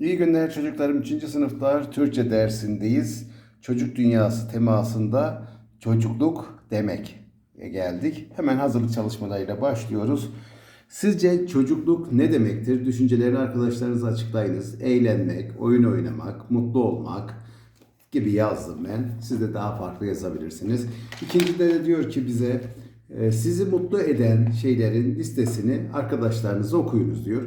İyi günler çocuklarım. 3. sınıflar Türkçe dersindeyiz. Çocuk dünyası temasında çocukluk demek geldik. Hemen hazırlık çalışmalarıyla başlıyoruz. Sizce çocukluk ne demektir? Düşünceleri arkadaşlarınıza açıklayınız. Eğlenmek, oyun oynamak, mutlu olmak gibi yazdım ben. Siz de daha farklı yazabilirsiniz. İkincide de diyor ki bize e, sizi mutlu eden şeylerin listesini arkadaşlarınıza okuyunuz diyor.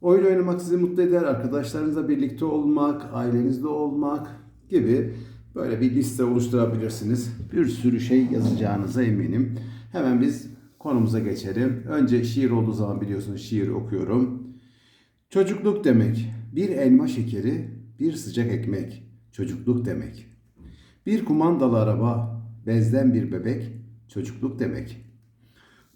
Oyun oynamak sizi mutlu eder, arkadaşlarınızla birlikte olmak, ailenizle olmak gibi böyle bir liste oluşturabilirsiniz. Bir sürü şey yazacağınıza eminim. Hemen biz konumuza geçelim. Önce şiir olduğu zaman biliyorsunuz şiir okuyorum. Çocukluk demek bir elma şekeri, bir sıcak ekmek. Çocukluk demek. Bir kumandalı araba, bezden bir bebek. Çocukluk demek.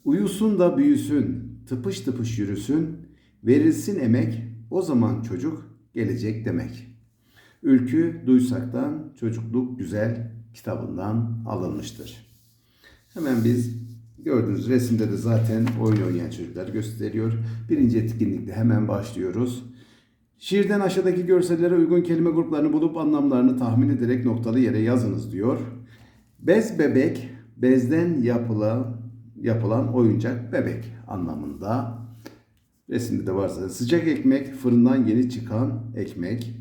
Uyusun da büyüsün, tıpış tıpış yürüsün, verilsin emek, o zaman çocuk gelecek demek. Ülkü Duysak'tan Çocukluk Güzel kitabından alınmıştır. Hemen biz gördüğünüz resimde de zaten oyun oynayan çocuklar gösteriyor. Birinci etkinlikte hemen başlıyoruz. Şiirden aşağıdaki görsellere uygun kelime gruplarını bulup anlamlarını tahmin ederek noktalı yere yazınız diyor. Bez bebek, bezden yapılan, yapılan oyuncak bebek anlamında. Resimde de varsa sıcak ekmek, fırından yeni çıkan ekmek,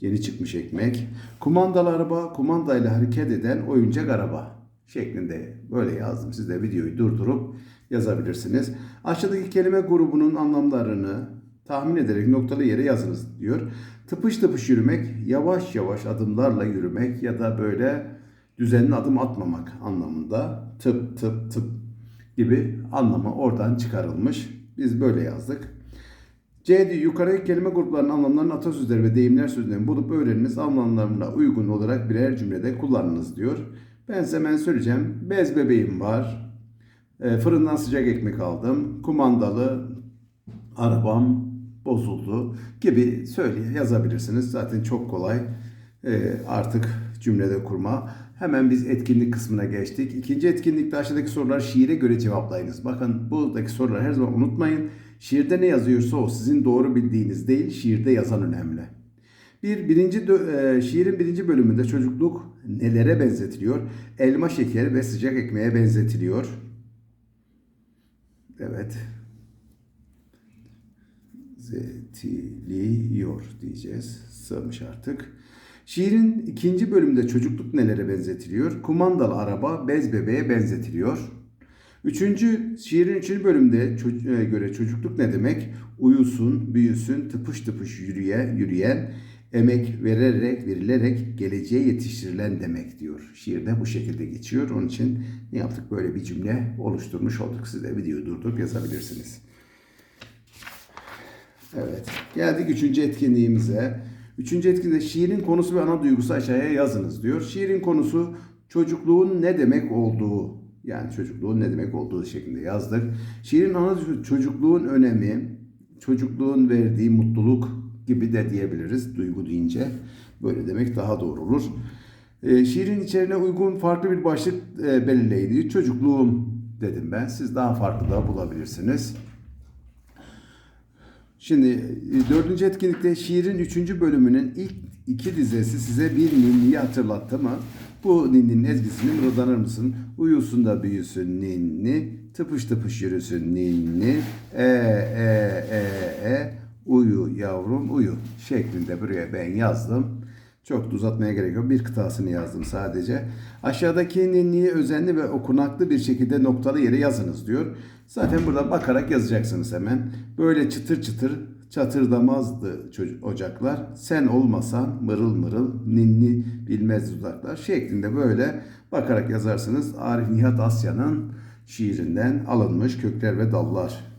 yeni çıkmış ekmek. Kumandalı araba, kumandayla hareket eden oyuncak araba şeklinde böyle yazdım. Siz de videoyu durdurup yazabilirsiniz. Aşağıdaki kelime grubunun anlamlarını tahmin ederek noktalı yere yazınız diyor. Tıpış tıpış yürümek, yavaş yavaş adımlarla yürümek ya da böyle düzenli adım atmamak anlamında tıp tıp tıp gibi anlamı oradan çıkarılmış. Biz böyle yazdık. C diyor, yukarıdaki kelime gruplarının anlamlarını atasözleri ve deyimler sözlerini bulup öğreniniz. Anlamlarına uygun olarak birer cümlede kullanınız diyor. Ben size hemen söyleyeceğim. Bez bebeğim var. E, fırından sıcak ekmek aldım. Kumandalı arabam bozuldu gibi söyle yazabilirsiniz. Zaten çok kolay e, artık cümlede kurma. Hemen biz etkinlik kısmına geçtik. İkinci etkinlikte aşağıdaki sorular şiire göre cevaplayınız. Bakın buradaki soruları her zaman unutmayın. Şiirde ne yazıyorsa o sizin doğru bildiğiniz değil, şiirde yazan önemli. Bir birinci e, şiirin birinci bölümünde çocukluk nelere benzetiliyor? Elma şekeri ve sıcak ekmeğe benzetiliyor. Evet. Zetiliyor diyeceğiz. Sığmış artık. Şiirin ikinci bölümünde çocukluk nelere benzetiliyor? Kumandalı araba bez bebeğe benzetiliyor. Üçüncü, şiirin üçüncü bölümde e, göre çocukluk ne demek? Uyusun, büyüsün, tıpış tıpış yürüye, yürüyen, emek vererek, verilerek geleceğe yetiştirilen demek diyor. Şiirde bu şekilde geçiyor. Onun için ne yaptık? Böyle bir cümle oluşturmuş olduk. Siz de videoyu durdurup yazabilirsiniz. Evet. Geldik üçüncü etkinliğimize. Üçüncü etkinliğde şiirin konusu ve ana duygusu aşağıya yazınız diyor. Şiirin konusu çocukluğun ne demek olduğu. Yani çocukluğun ne demek olduğu şeklinde yazdık. Şiirin ana çocukluğun önemi, çocukluğun verdiği mutluluk gibi de diyebiliriz. Duygu deyince böyle demek daha doğru olur. E, şiirin içeriğine uygun farklı bir başlık e, belirleyin. Çocukluğum dedim ben. Siz daha farklı da bulabilirsiniz. Şimdi e, dördüncü etkinlikte şiirin üçüncü bölümünün ilk iki dizesi size bir ninniyi hatırlattı mı? Bu ninninin ezgisini mırıldanır mısın? Uyusun da büyüsün ninni, tıpış tıpış yürüsün ninni, e e e e, uyu yavrum uyu şeklinde buraya ben yazdım. Çok da uzatmaya gerek yok. Bir kıtasını yazdım sadece. Aşağıdaki ninniyi özenli ve okunaklı bir şekilde noktalı yere yazınız diyor. Zaten burada bakarak yazacaksınız hemen. Böyle çıtır çıtır çatırdamazdı ocaklar. Sen olmasan mırıl mırıl ninni bilmez dudaklar şeklinde böyle bakarak yazarsınız. Arif Nihat Asya'nın şiirinden alınmış Kökler ve Dallar.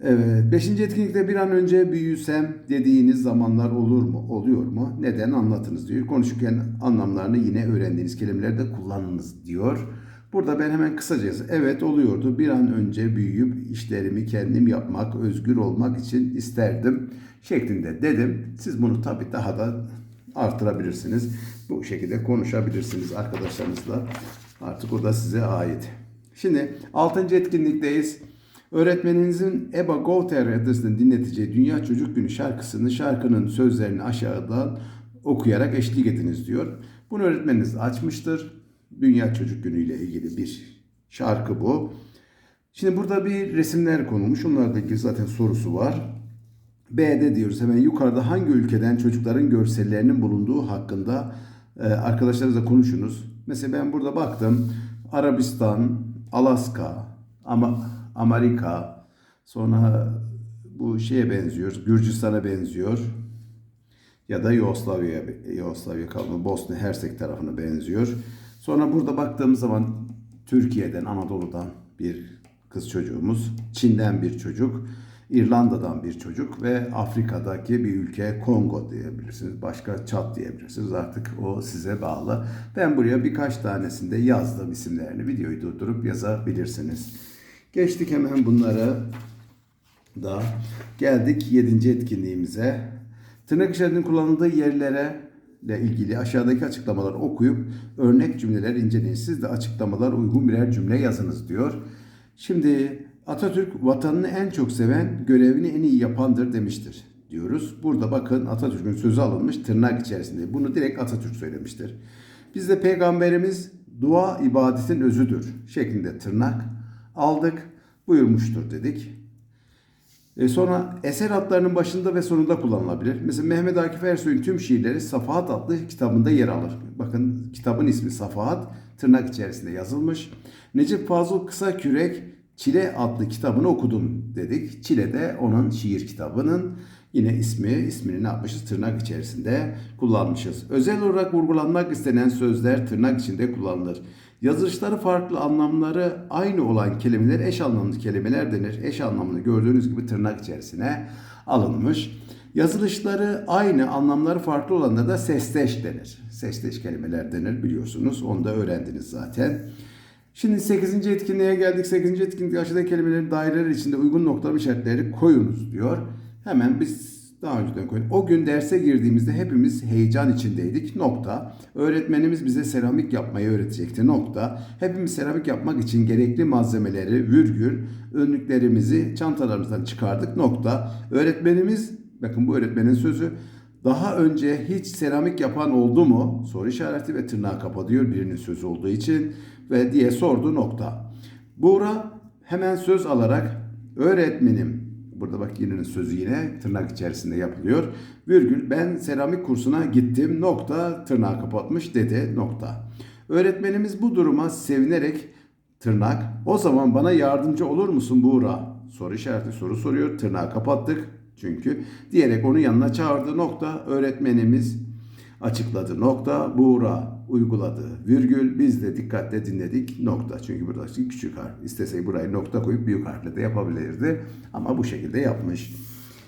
Evet. Beşinci etkinlikte bir an önce büyüsem dediğiniz zamanlar olur mu? Oluyor mu? Neden? Anlatınız diyor. Konuşurken anlamlarını yine öğrendiğiniz kelimelerde kullanınız diyor. Burada ben hemen kısaca yazayım. Evet oluyordu. Bir an önce büyüyüp işlerimi kendim yapmak, özgür olmak için isterdim şeklinde dedim. Siz bunu tabii daha da artırabilirsiniz. Bu şekilde konuşabilirsiniz arkadaşlarınızla. Artık o da size ait. Şimdi altıncı etkinlikteyiz. Öğretmeninizin Eba Gauter adresinde dinleteceği Dünya Çocuk Günü şarkısını şarkının sözlerini aşağıdan okuyarak eşlik ediniz diyor. Bunu öğretmeniniz açmıştır. Dünya Çocuk Günü ile ilgili bir şarkı bu. Şimdi burada bir resimler konulmuş. Onlarla ilgili zaten sorusu var. B'de diyoruz hemen yukarıda hangi ülkeden çocukların görsellerinin bulunduğu hakkında e, arkadaşlarınızla konuşunuz. Mesela ben burada baktım. Arabistan, Alaska, ama Amerika, sonra bu şeye benziyor, Gürcistan'a benziyor ya da Yugoslavya, Yugoslavya kalma, Bosna Hersek tarafına benziyor. Sonra burada baktığımız zaman Türkiye'den, Anadolu'dan bir kız çocuğumuz, Çin'den bir çocuk, İrlanda'dan bir çocuk ve Afrika'daki bir ülke Kongo diyebilirsiniz. Başka Çat diyebilirsiniz. Artık o size bağlı. Ben buraya birkaç tanesinde yazdım isimlerini. Videoyu durdurup yazabilirsiniz. Geçtik hemen bunları da. Geldik 7. etkinliğimize. Tırnak işaretinin kullanıldığı yerlere ile ilgili aşağıdaki açıklamaları okuyup örnek cümleler inceleyin. Siz de açıklamalar uygun birer cümle yazınız diyor. Şimdi Atatürk vatanını en çok seven, görevini en iyi yapandır demiştir diyoruz. Burada bakın Atatürk'ün sözü alınmış tırnak içerisinde. Bunu direkt Atatürk söylemiştir. Biz de peygamberimiz dua ibadetin özüdür şeklinde tırnak aldık, buyurmuştur dedik. E sonra eser adlarının başında ve sonunda kullanılabilir. Mesela Mehmet Akif Ersoy'un tüm şiirleri Safahat adlı kitabında yer alır. Bakın kitabın ismi Safahat tırnak içerisinde yazılmış. Necip Fazıl Kısa Kürek Çile adlı kitabını okudum dedik. Çile de onun şiir kitabının yine ismi, ismini ne yapmışız? Tırnak içerisinde kullanmışız. Özel olarak vurgulanmak istenen sözler tırnak içinde kullanılır. Yazılışları farklı anlamları aynı olan kelimeler eş anlamlı kelimeler denir. Eş anlamını gördüğünüz gibi tırnak içerisine alınmış. Yazılışları aynı, anlamları farklı olanlara da sesteş denir. Sesteş kelimeler denir biliyorsunuz. Onu da öğrendiniz zaten. Şimdi 8. etkinliğe geldik. 8. etkinlik aşağıdaki kelimelerin daireler içinde uygun noktalama işaretleri koyunuz diyor. Hemen biz daha önceden koyduk. O gün derse girdiğimizde hepimiz heyecan içindeydik. Nokta. Öğretmenimiz bize seramik yapmayı öğretecekti. Nokta. Hepimiz seramik yapmak için gerekli malzemeleri, virgül, önlüklerimizi çantalarımızdan çıkardık. Nokta. Öğretmenimiz, bakın bu öğretmenin sözü, daha önce hiç seramik yapan oldu mu? Soru işareti ve tırnağı kapatıyor birinin sözü olduğu için ve diye sordu nokta. Buğra hemen söz alarak öğretmenim Burada bak yine sözü yine tırnak içerisinde yapılıyor. Virgül ben seramik kursuna gittim nokta tırnağı kapatmış dedi nokta. Öğretmenimiz bu duruma sevinerek tırnak o zaman bana yardımcı olur musun Buğra? Soru işareti soru soruyor tırnağı kapattık çünkü diyerek onu yanına çağırdı nokta öğretmenimiz açıkladı nokta Buğra uyguladı virgül biz de dikkatle dinledik nokta çünkü burada küçük harf isteseydi burayı nokta koyup büyük harfle de yapabilirdi ama bu şekilde yapmış.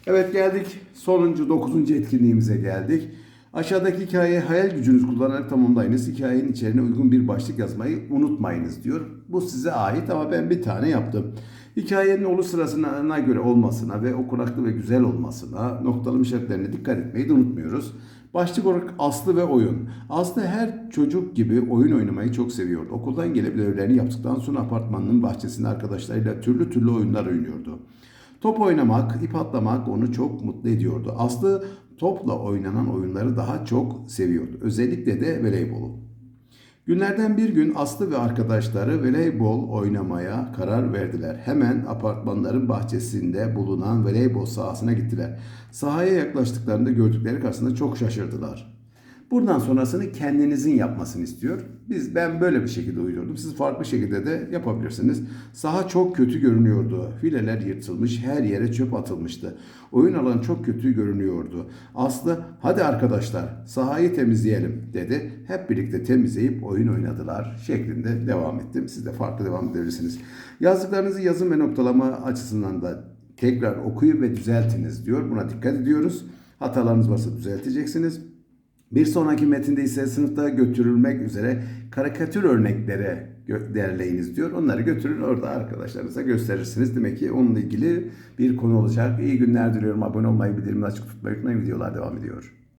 Evet geldik sonuncu dokuzuncu etkinliğimize geldik. Aşağıdaki hikayeyi hayal gücünüz kullanarak tamamlayınız. Hikayenin içeriğine uygun bir başlık yazmayı unutmayınız diyor. Bu size ait ama ben bir tane yaptım. Hikayenin olu sırasına göre olmasına ve okunaklı ve güzel olmasına noktalama işaretlerine dikkat etmeyi de unutmuyoruz. Başlık olarak Aslı ve oyun. Aslı her çocuk gibi oyun oynamayı çok seviyordu. Okuldan gelip ödevlerini yaptıktan sonra apartmanının bahçesinde arkadaşlarıyla türlü türlü oyunlar oynuyordu. Top oynamak, ip atlamak onu çok mutlu ediyordu. Aslı topla oynanan oyunları daha çok seviyordu. Özellikle de voleybolu. Günlerden bir gün Aslı ve arkadaşları voleybol oynamaya karar verdiler. Hemen apartmanların bahçesinde bulunan voleybol sahasına gittiler. Sahaya yaklaştıklarında gördükleri karşısında çok şaşırdılar. Buradan sonrasını kendinizin yapmasını istiyor. Biz ben böyle bir şekilde uydurdum. Siz farklı şekilde de yapabilirsiniz. Saha çok kötü görünüyordu. Fileler yırtılmış, her yere çöp atılmıştı. Oyun alanı çok kötü görünüyordu. Aslı hadi arkadaşlar sahayı temizleyelim dedi. Hep birlikte temizleyip oyun oynadılar şeklinde devam ettim. Siz de farklı devam edebilirsiniz. Yazdıklarınızı yazım ve noktalama açısından da tekrar okuyun ve düzeltiniz diyor. Buna dikkat ediyoruz. Hatalarınız varsa düzelteceksiniz. Bir sonraki metinde ise sınıfta götürülmek üzere karikatür örneklere derleyiniz diyor. Onları götürür orada arkadaşlarınıza gösterirsiniz. Demek ki onunla ilgili bir konu olacak. İyi günler diliyorum. Abone olmayı, bildirimleri açık tutmayı unutmayın. Videolar devam ediyor.